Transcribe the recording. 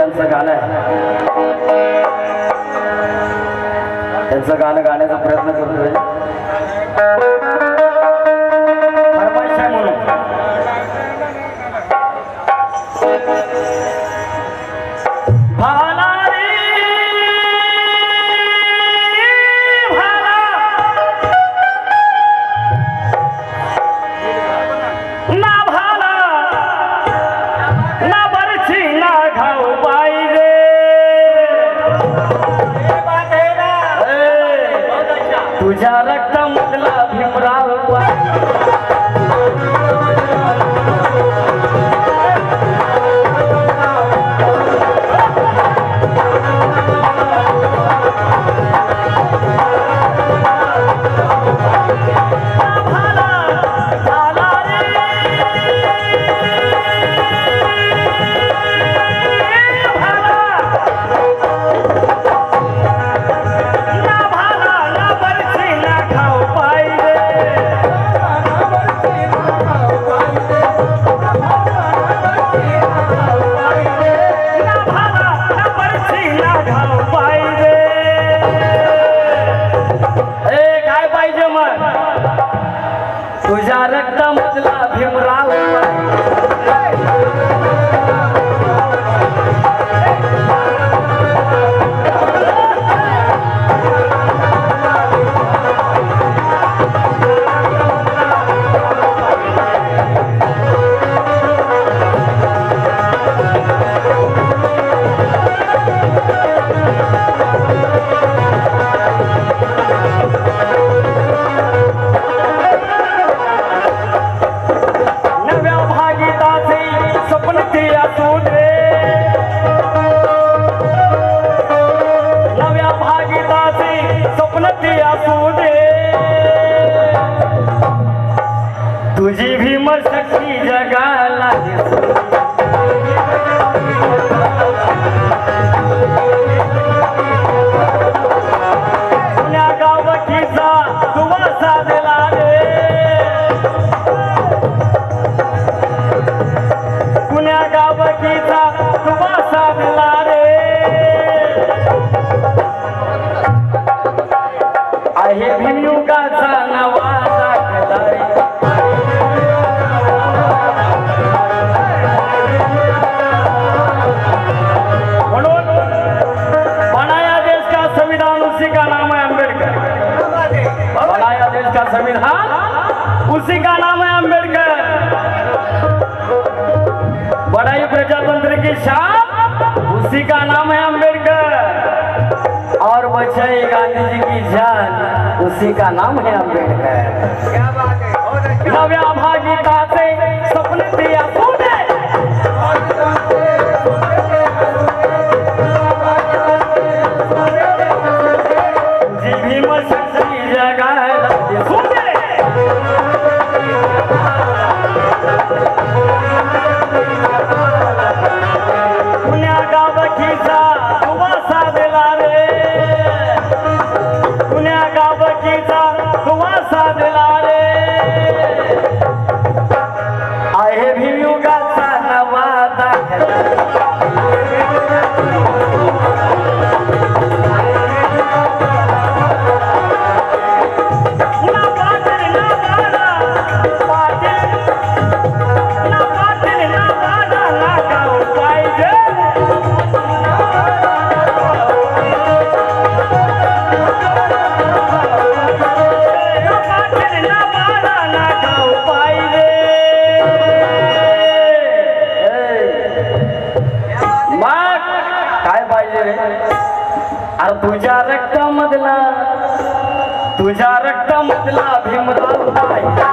यांचं गाणं आहे. त्यांचं गाणं गाण्याचा प्रयत्न करतोय. म्हणून. যারা तुझ्या रक्तामधला भीमराव स्वप्न असू दे. तुझी भीमशक्ती जगाला का संविधान उसी का नाम है अंबेडकर ही प्रजातंत्र की शान उसी का नाम है अंबेडकर। और बचाई गांधी जी की जान उसी का नाम है अंबेडकर नव्या भागीताचे جڳهه अरे तुझ्या रक्तामधला तुझ्या रक्तामधला भीमराव पाहिजे